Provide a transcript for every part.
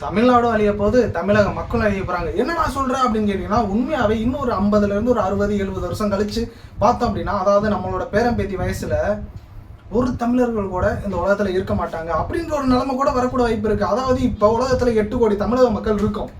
தமிழ்நாடும் அழிய போது தமிழக மக்களும் அழிய போகிறாங்க என்ன நான் சொல்கிறேன் அப்படின்னு கேட்டிங்கன்னா உண்மையாகவே இன்னும் ஒரு ஒரு அறுபது எழுபது வருஷம் கழித்து பார்த்தோம் அப்படின்னா அதாவது நம்மளோட பேரம்பேத்தி வயசில் ஒரு தமிழர்கள் கூட இந்த உலகத்தில் இருக்க மாட்டாங்க. அப்படின்ற ஒரு நிலைமை கூட வரக்கூட வாய்ப்பு இருக்குது அதாவது இப்போ உலகத்தில் எட்டு கோடி தமிழக மக்கள் இருக்கும்.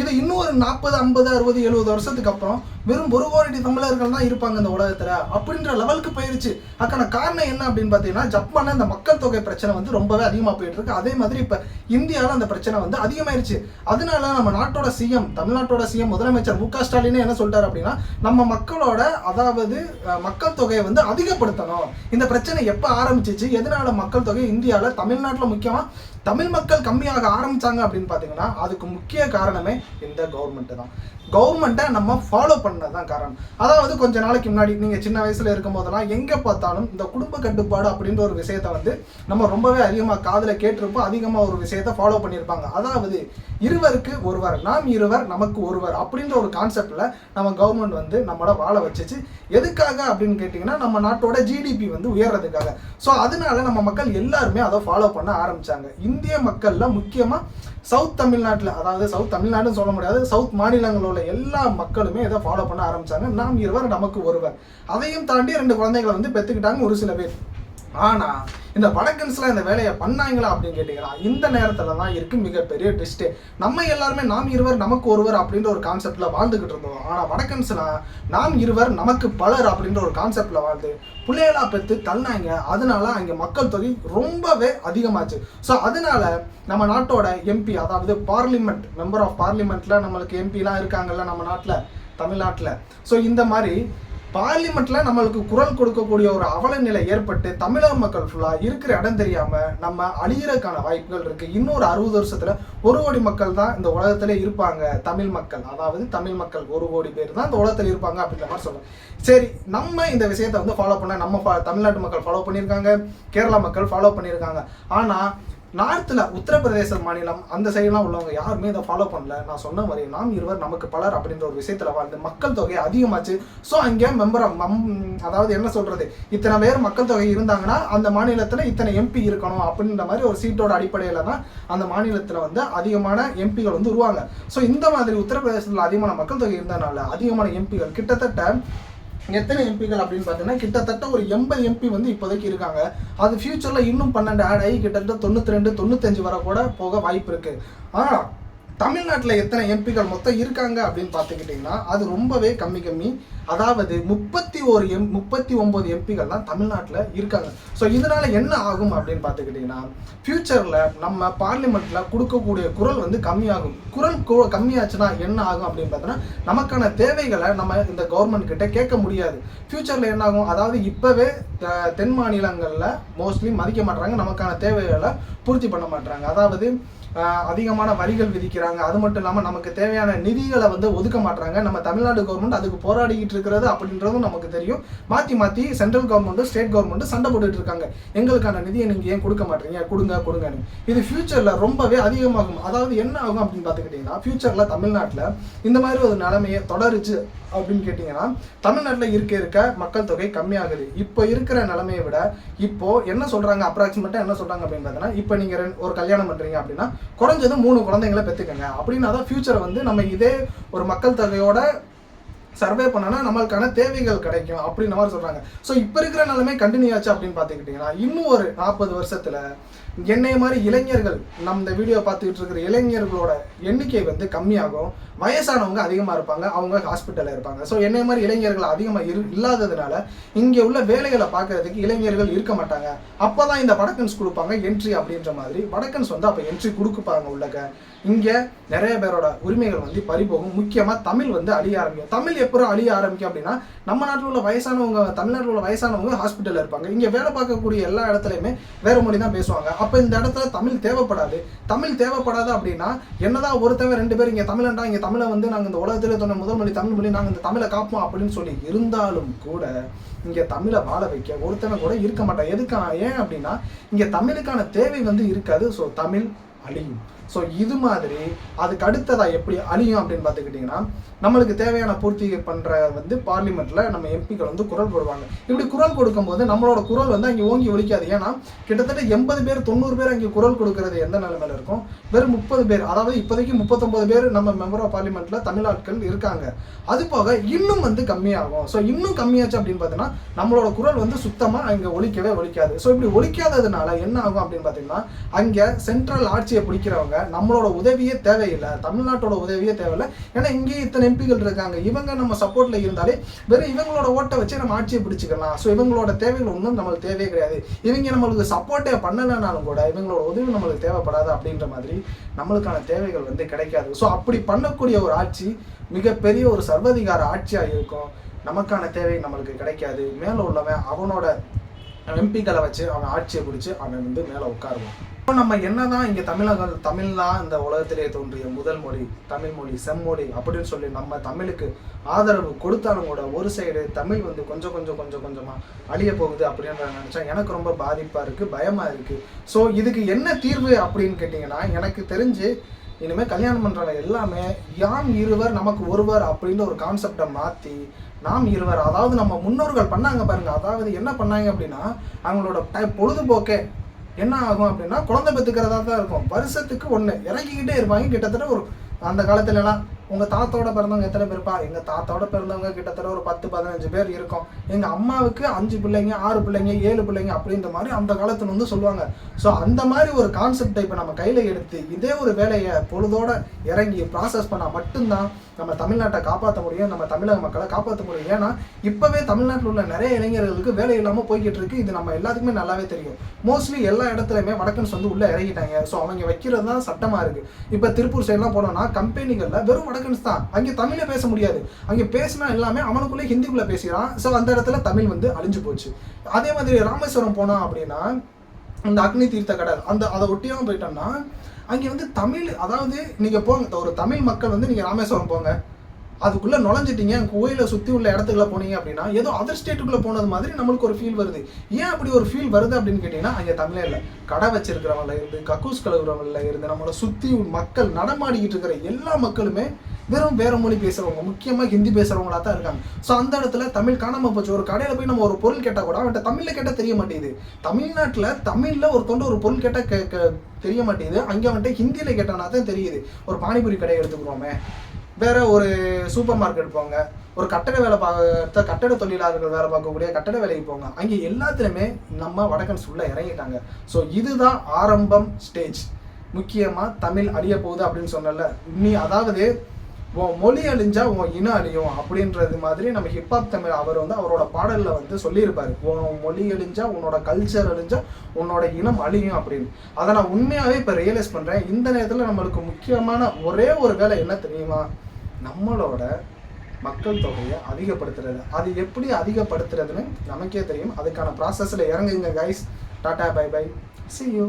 இது இன்னும் ஒரு நாற்பது ஐம்பது அறுபது எழுபது வருஷத்துக்கு அப்புறம் வெறும் ஒரு கோடி தமிழர்கள் தான் இருப்பாங்க இந்த உலகத்தில். அப்படின்ற லெவலுக்கு போயிருச்சு. அதுக்கான காரணம் என்ன அப்படின்னு பார்த்தீங்கன்னா ஜப்பானில் இந்த மக்கள் தொகை பிரச்சனை வந்து ரொம்பவே அதிகமாக போயிட்டு இருக்கு அதே மாதிரி இப்போ இந்தியாவில் அந்த பிரச்சனை வந்து அதிகமாயிருச்சு. அதனால நம்ம நாட்டோட சிஎம் தமிழ்நாட்டோட சிஎம் முதலமைச்சர் மு க ஸ்டாலினே என்ன சொல்லிட்டாரு அப்படின்னா நம்ம மக்களோட அதாவது மக்கள் தொகையை வந்து அதிகப்படுத்தணும். இந்த பிரச்சனை எப்போ ஆரம்பிச்சிச்சு? எதனால மக்கள் தொகை இந்தியாவில் தமிழ்நாட்டில் முக்கியமாக தமிழ் மக்கள் கம்மியாக ஆரம்பிச்சாங்க அப்படின்னு பார்த்தீங்கன்னா அதுக்கு முக்கிய காரணமே இந்த கவர்மெண்ட்டு தான். கவர்மெண்ட்டை நம்ம ஃபாலோ பண்ணதான் காரணம். அதாவது கொஞ்ச நாளைக்கு முன்னாடி நீங்கள் சின்ன வயசில் இருக்கும் போதெல்லாம் எங்கே பார்த்தாலும் இந்த குடும்ப கட்டுப்பாடு அப்படின்ற ஒரு விஷயத்தை வந்து நம்ம ரொம்பவே அதிகமாக காதில் கேட்டிருப்போம். அதிகமாக ஒரு விஷயத்தை ஃபாலோ பண்ணியிருப்பாங்க. அதாவது இருவருக்கு ஒருவர் நாம் இருவர் நமக்கு ஒருவர் அப்படின்ற ஒரு கான்செப்டில் நம்ம கவர்மெண்ட் வந்து நம்மளோட வாழ வச்சுச்சு. எதுக்காக அப்படின்னு கேட்டிங்கன்னா நம்ம நாட்டோட ஜிடிபி வந்து உயர்றதுக்காக. ஸோ அதனால நம்ம மக்கள் எல்லாருமே அதை ஃபாலோ பண்ண ஆரம்பிச்சாங்க. இந்திய மக்களில் முக்கியமாக சவுத் தமிழ்நாட்டில் அதாவது சவுத் தமிழ்நாடுன்னு சொல்ல முடியாது சவுத் மாநிலங்களில் உள்ள எல்லா மக்களுமே இதை ஃபாலோ பண்ண ஆரம்பிச்சாங்க. நாம் இருவர் நமக்கு ஒருவர். அதையும் தாண்டி ரெண்டு குழந்தைகளை வந்து பெற்றுக்கிட்டாங்க ஒரு சில பேர். ஆனா இந்த வடக்கன்ஸ்லாம் இந்த வேலையை பண்ணாங்களா அப்படின்னு கேட்டீங்கன்னா இந்த நேரத்தில் தான் இருக்குது மிகப்பெரிய ட்விஸ்ட்டு நம்ம எல்லாருமே நாம் இருவர் நமக்கு ஒருவர் அப்படின்ற ஒரு கான்செப்டில் வாழ்ந்துக்கிட்டு இருந்தோம். ஆனால் வடக்கன்ஸ்லாம் நாம் இருவர் நமக்கு பலர் அப்படின்ற ஒரு கான்செப்டில் வாழ்ந்து பிள்ளைகளா பெற்று தள்ளினாங்க. அதனால அங்கே மக்கள் தொகை ரொம்பவே அதிகமாச்சு. ஸோ அதனால நம்ம நாட்டோட எம்பி அதாவது பார்லிமெண்ட் மெம்பர் ஆஃப் பார்லிமெண்ட்டில் நம்மளுக்கு எம்பிலாம் இருக்காங்கல்ல நம்ம நாட்டில் தமிழ்நாட்டில். ஸோ இந்த மாதிரி பார்லிமெண்ட்ல நம்மளுக்கு குரல் கொடுக்கக்கூடிய ஒரு அவல நிலை ஏற்பட்டு தமிழக மக்கள் ஃபுல்லா இருக்கிற இடம் தெரியாம நம்ம அழியறதுக்கான வாய்ப்புகள் இருக்கு. இன்னொரு அறுபது வருஷத்துல ஒரு கோடி மக்கள் தான் இந்த உலகத்துல இருப்பாங்க தமிழ் மக்கள். அதாவது தமிழ் மக்கள் ஒரு கோடி பேர் தான் இந்த உலகத்துல இருப்பாங்க அப்படின்ற மாதிரி சொல்றேன் சரி நம்ம இந்த விஷயத்த வந்து ஃபாலோ பண்ண நம்ம தமிழ்நாட்டு மக்கள் ஃபாலோ பண்ணியிருக்காங்க கேரளா மக்கள் ஃபாலோ பண்ணியிருக்காங்க. ஆனா நார்த்தில் உத்தரப்பிரதேச மாநிலம் அந்த சைடெலாம் உள்ளவங்க யாருமே இதை ஃபாலோ பண்ணல. நான் சொன்ன மாதிரி நாம் இருவர் நமக்கு பலர் அப்படின்ற ஒரு விஷயத்தில் வாழ்ந்து மக்கள் தொகை அதிகமாச்சு. ஸோ அங்கே மெம்பர் மம் அதாவது என்ன சொல்கிறது இத்தனை பேர் மக்கள் தொகை இருந்தாங்கன்னா அந்த மாநிலத்தில் இத்தனை எம்பி இருக்கணும் அப்படின்ற மாதிரி ஒரு சீட்டோட அடிப்படையில் தான் அந்த மாநிலத்தில் வந்து அதிகமான எம்பிகள் வந்து உருவாங்க. ஸோ இந்த மாதிரி உத்தரப்பிரதேசத்தில் அதிகமான மக்கள் தொகை இருந்தனால அதிகமான எம்பிகள் கிட்டத்தட்ட எத்தனை எம்பிகள் அப்படின்னு பார்த்தீங்கன்னா கிட்டத்தட்ட ஒரு எண்பது எம்பி வந்து இப்போதைக்கு இருக்காங்க. அது ஃபியூச்சரில் இன்னும் பன்னெண்டு ஆட் ஆகி கிட்டத்தட்ட தொண்ணூற்றி ரெண்டு தொண்ணூத்தஞ்சு வர கூட போக வாய்ப்பு இருக்குது ஆனால் தமிழ்நாட்டில் எத்தனை எம்பிகள் மொத்தம் இருக்காங்க அப்படின்னு பார்த்துக்கிட்டிங்கன்னா அது ரொம்பவே கம்மி கம்மி. அதாவது முப்பத்தி ஒரு எம் முப்பத்தி ஒம்பது எம்பிகள் தான் தமிழ்நாட்டில் இருக்காங்க. ஸோ இதனால் என்ன ஆகும் அப்படின்னு பார்த்துக்கிட்டிங்கன்னா ஃப்யூச்சரில் நம்ம பார்லிமெண்ட்டில் கொடுக்கக்கூடிய குரல் வந்து கம்மியாகும். குரல் கு- கம்மியாச்சுன்னா என்ன ஆகும் அப்படின்னு பார்த்தோன்னா நமக்கான தேவைகளை நம்ம இந்த கவர்மெண்ட் கிட்ட கேட்க முடியாது. ஃப்யூச்சரில் என்ன ஆகும்? அதாவது இப்போவே தென் மாநிலங்களில் மோஸ்ட்லி மதிக்க மாட்றாங்க நமக்கான தேவைகளை பூர்த்தி பண்ண மாட்டுறாங்க அதாவது அதிகமான வரிகள் விதிக்கிறாங்க. அது மட்டும் இல்லாமல் நமக்கு தேவையான நிதிகளை வந்து ஒதுக்க மாட்றாங்க. நம்ம தமிழ்நாடு கவர்மெண்ட் அதுக்கு போராடிக்கிட்டு இருக்கிறது அப்படின்றதும் நமக்கு தெரியும். மாற்றி மாற்றி சென்ட்ரல் கவர்மெண்ட்டும் ஸ்டேட் கவர்மெண்ட்டும் சண்டை போட்டுட்டு இருக்காங்க. எங்களுக்கான நிதியை நீங்கள் ஏன் கொடுக்க மாட்டீங்க கொடுங்க கொடுங்கன்னு. இது ஃபியூச்சரில் ரொம்பவே அதிகமாகும். அதாவது என்ன ஆகும் அப்படின்னு பார்த்துக்கிட்டிங்கன்னா ஃபியூச்சரில் தமிழ்நாட்டில் இந்த மாதிரி ஒரு நிலைமையை தொடருச்சு. அப்படின்னு கேட்டிங்கன்னா தமிழ்நாட்டில் இருக்க இருக்க மக்கள் தொகை கம்மியாகுது. இப்போ இருக்கிற நிலைமையை விட இப்போ என்ன சொல்கிறாங்க அப்ராக்சிமேட்டாக என்ன சொல்கிறாங்க அப்படின்னு பார்த்தீங்கன்னா இப்போ நீங்கள் ரெண்டு ஒரு கல்யாணம் பண்ணுறீங்க அப்படின்னா குறைஞ்சது மூணு குழந்தைங்களை பெற்றுக்கங்க அப்படின்னா தான் ஃபியூச்சரை வந்து நம்ம இதே ஒரு மக்கள் தொகையோட சர்வே பண்ணனா நம்மளுக்கான தேவைகள் கிடைக்கும் அப்படின்ற மாதிரி சொல்கிறாங்க ஸோ இப்போ இருக்கிற நிலைமை கண்டினியூ ஆச்சு அப்படின்னு பார்த்துக்கிட்டிங்கன்னா இன்னும் ஒரு நாற்பது வருஷத்தில் என்னை மாதிரி இளைஞர்கள் நம்ம இந்த வீடியோ பார்த்துக்கிட்டு இருக்கிற இளைஞர்களோட எண்ணிக்கை வந்து கம்மியாகும். வயசானவங்க அதிகமாக இருப்பாங்க அவங்க ஹாஸ்பிட்டலில் இருப்பாங்க. ஸோ என்னைய மாதிரி இளைஞர்கள் அதிகமாக இரு இல்லாததுனால இங்கே உள்ள வேலைகளை பார்க்கறதுக்கு இளைஞர்கள் இருக்க மாட்டாங்க. அப்போ தான் இந்த வடக்கன்ஸ் கொடுப்பாங்க என்ட்ரி அப்படின்ற மாதிரி. வடக்கன்ஸ் வந்து அப்போ என்ட்ரி கொடுக்குப்பாங்க உள்ளக இங்கே நிறைய பேரோட உரிமைகள் வந்து பறிபோகும். முக்கியமாக தமிழ் வந்து அழிய ஆரம்பிக்கும். தமிழ் எப்போ அழிய ஆரம்பிக்கும் அப்படின்னா நம்ம நாட்டில் உள்ள வயசானவங்க தமிழ்நாட்டில் உள்ள வயசானவங்க ஹாஸ்பிட்டலில் இருப்பாங்க. இங்கே வேலை பார்க்கக்கூடிய எல்லா இடத்துலையுமே வேறு மொழி தான் பேசுவாங்க. அப்போ இந்த இடத்துல தமிழ் தேவைப்படாது. தமிழ் தேவைப்படாது அப்படின்னா என்னதான் ஒருத்தவங்க ரெண்டு பேர் இங்கே தமிழண்டா இங்கே தமிழை வந்து நாங்கள் இந்த உலகத்தில் சொன்ன முதல் மொழி தமிழ் மொழி நாங்கள் இந்த தமிழை காப்போம் அப்படின்னு சொல்லி இருந்தாலும் கூட இங்கே தமிழை வாழ வைக்க ஒருத்தனை கூட இருக்க மாட்டான். எதுக்கா ஏன் அப்படின்னா இங்கே தமிழுக்கான தேவை வந்து இருக்காது. ஸோ தமிழ் அழியும். ஸோ இது மாதிரி அதுக்கு அடுத்ததாக எப்படி அழியும் அப்படின்னு பார்த்துக்கிட்டிங்கன்னா நம்மளுக்கு தேவையான பூர்த்தி பண்ணுற வந்து பார்லிமெண்ட்டில் நம்ம எம்பிக்கள் வந்து குரல் போடுவாங்க. இப்படி குரல் கொடுக்கும்போது நம்மளோட குரல் வந்து அங்கே ஓங்கி ஒழிக்காது ஏன்னா கிட்டத்தட்ட எண்பது பேர் தொண்ணூறு பேர் அங்கே குரல் கொடுக்கறது எந்த நிலைமையில் இருக்கும்? வெறும் முப்பது பேர். அதாவது இப்போதைக்கு முப்பத்தொம்பது பேர் நம்ம மெம்பர் ஆஃப் பார்லிமெண்ட்டில் தமிழ் ஆட்கள் இருக்காங்க. அது போக இன்னும் வந்து கம்மியாகும். ஸோ இன்னும் கம்மியாச்சு அப்படின்னு பார்த்தீங்கன்னா நம்மளோட குரல் வந்து சுத்தமாக அங்கே ஒழிக்கவே ஒழிக்காது ஸோ இப்படி ஒழிக்காததுனால என்ன ஆகும் அப்படின்னு பார்த்தீங்கன்னா அங்கே சென்ட்ரல் ஆட்சியை பிடிக்கிறவங்க நம்மளோட உதவியே தேவையில்லை. தமிழ்நாட்டோட உதவியே தேவையில்லை. ஏன்னா இங்கே இத்தனை எம்பிகள் இருக்காங்க. இவங்க நம்ம சப்போர்ட்டில் இருந்தாலே வெறும் இவங்களோட ஓட்டை வச்சு நம்ம ஆட்சியை பிடிச்சிக்கலாம். ஸோ இவங்களோட தேவைகள் ஒன்றும் நம்மளுக்கு தேவையே கிடையாது. இவங்க நம்மளுக்கு சப்போர்ட்டே பண்ணலைனாலும் கூட இவங்களோட உதவி நம்மளுக்கு தேவைப்படாது அப்படின்ற மாதிரி நம்மளுக்கான தேவைகள் வந்து கிடைக்காது. ஸோ அப்படி பண்ணக்கூடிய ஒரு ஆட்சி மிகப்பெரிய ஒரு சர்வதிகார ஆட்சியாக இருக்கும். நமக்கான தேவை நம்மளுக்கு கிடைக்காது. மேலே உள்ளவன் அவனோட எம்பிக்களை வச்சு அவன் ஆட்சியை பிடிச்சி அவன் வந்து மேலே உட்காருவான். நம்ம என்னதான் இங்கே தமிழர்கள் தமிழ் தான் இந்த உலகத்திலே தோன்றிய முதல் மொழி தமிழ் மொழி செம்மொழி அப்படின்னு சொல்லி நம்ம தமிழுக்கு ஆதரவு கொடுத்தாலும் கூட ஒரு சைடு தமிழ் வந்து கொஞ்சம் கொஞ்சம் கொஞ்சம் கொஞ்சமாக அழிய போகுது அப்படின்ற நினச்சா எனக்கு ரொம்ப பாதிப்பாக இருக்குது பயமாக இருக்குது ஸோ இதுக்கு என்ன தீர்வு அப்படின்னு கேட்டிங்கன்னா எனக்கு தெரிஞ்சு இனிமேல் கல்யாணம் பண்ணுறவங்க எல்லாமே யாம் இருவர் நமக்கு ஒருவர் அப்படின்ற ஒரு கான்செப்டை மாற்றி நாம் இருவர் அதாவது நம்ம முன்னோர்கள் பண்ணாங்க பாருங்க. அதாவது என்ன பண்ணாங்க அப்படின்னா அவங்களோட பொழுதுபோக்கே என்ன ஆகும் அப்படின்னா குழந்தை பெற்றுக்கிறதா தான் இருக்கும். வருஷத்துக்கு ஒன்று இறங்கிக்கிட்டே இருப்பாங்க. கிட்டத்தட்ட ஒரு அந்த காலத்துலலாம் உங்கள் தாத்தாவோட பிறந்தவங்க எத்தனை பேர்ப்பா எங்கள் தாத்தாவோட பிறந்தவங்க கிட்டத்தட்ட ஒரு பத்து பதினஞ்சு பேர் இருக்கும். எங்கள் அம்மாவுக்கு அஞ்சு பிள்ளைங்க ஆறு பிள்ளைங்க ஏழு பிள்ளைங்க அப்படின்ற மாதிரி அந்த காலத்தில் வந்து சொல்லுவாங்க. ஸோ அந்த மாதிரி ஒரு கான்செப்டை இப்போ நம்ம கையில் எடுத்து இதே ஒரு வேலையை பொழுதோட இறங்கி ப்ராசஸ் பண்ணால் மட்டும்தான் நம்ம தமிழ்நாட்டை காப்பாற்ற முடியும் நம்ம தமிழக மக்களை காப்பாற்ற முடியும். ஏன்னா இப்போவே தமிழ்நாட்டில் உள்ள நிறைய இளைஞர்களுக்கு வேலை இல்லாமல் போய்கிட்டு இருக்கு. இது நம்ம எல்லாத்துக்குமே நல்லாவே தெரியும். மோஸ்ட்லி எல்லா இடத்துலையுமே வடக்கன்ஸ் வந்து உள்ளே இறங்கிட்டாங்க. ஸோ அவங்க வைக்கிறது தான் சட்டமாக இருக்குது இப்போ திருப்பூர் சைட்லாம் போனோம்னா கம்பெனிகளில் வெறும் வடக்கன்ஸ் தான். அங்கே தமிழில் பேச முடியாது. அங்கே பேசினா எல்லாமே அவனுக்குள்ளே ஹிந்திக்குள்ளே பேசுகிறான் ஸோ அந்த இடத்துல தமிழ் வந்து அழிஞ்சு போச்சு. அதே மாதிரி ராமேஸ்வரம் போனோம் அப்படின்னா அந்த அக்னி தீர்த்த கடல் அந்த அதை ஒட்டியாமல் போயிட்டோம்னா அங்கே வந்து தமிழ் அதாவது நீங்கள் போங்க ஒரு தமிழ் மக்கள் வந்து நீங்கள் ராமேஸ்வரம் போங்க. அதுக்குள்ளே நுழைஞ்சிட்டீங்க கோயிலை சுற்றி உள்ள இடத்துக்குள்ள போனீங்க அப்படின்னா ஏதோ அதர் ஸ்டேட்டுக்குள்ளே போனது மாதிரி நம்மளுக்கு ஒரு ஃபீல் வருது. ஏன் அப்படி ஒரு ஃபீல் வருது அப்படின்னு கேட்டிங்கன்னா அங்கே தமிழே இல்லை. கடை வச்சிருக்கிறவங்கள இருந்து கக்கூஸ் கழுவுறவங்கள இருந்து நம்மளை சுற்றி மக்கள் நடமாடிக்கிட்டு இருக்கிற எல்லா மக்களுமே வெறும் வேறு மொழி பேசுகிறவங்க முக்கியமாக ஹிந்தி பேசுகிறவங்களா தான் இருக்காங்க. ஸோ அந்த இடத்துல தமிழ் காணாம போச்சு. ஒரு கடையில் போய் நம்ம ஒரு பொருள் கேட்டால் கூட அவன்கிட்ட தமிழில் கேட்டால் தெரிய மாட்டேங்குது. தமிழ்நாட்டில் தமிழில் ஒரு தொண்டு ஒரு பொருள் கேட்டால் கே தெரிய மாட்டேங்குது. அங்கே வந்துட்டு ஹிந்தியில் கேட்டானா தான் தெரியுது. ஒரு பானிபூரி கடையை எடுத்துக்கிறோமே. வேற ஒரு சூப்பர் மார்க்கெட் போங்க. ஒரு கட்டட வேலை பார்த்த கட்டட தொழிலாளர்கள் வேலை பார்க்கக்கூடிய கட்டட வேலைக்கு போங்க. அங்கே எல்லாத்துலேயுமே நம்ம வடக்கன்ஸ் உள்ள இறங்கிட்டாங்க. ஸோ இதுதான் ஆரம்பம் ஸ்டேஜ். முக்கியமாக தமிழ் அழிய போகுது அப்படின்னு சொன்னல நீ அதாவது உன் மொழி அழிஞ்சா உன் இனம் அழியும் அப்படின்றது மாதிரி நம்ம ஹிப்ஹாப் தமிழ் அவர் வந்து அவரோட பாடலில் வந்து சொல்லியிருப்பார். உன் மொழி அழிஞ்சா உன்னோட கல்ச்சர் அழிஞ்சா உன்னோட இனம் அழியும் அப்படின்னு. அதை நான் உண்மையாகவே இப்போ ரியலைஸ் பண்ணுறேன் இந்த நேரத்தில் நம்மளுக்கு முக்கியமான ஒரே ஒரு வேலை என்ன தெரியுமா? நம்மளோட மக்கள் தொகையை அதிகப்படுத்துறது. அது எப்படி அதிகப்படுத்துறதுன்னு நமக்கே தெரியும். அதுக்கான ப்ராசஸில் இறங்குங்க guys tata bye bye see you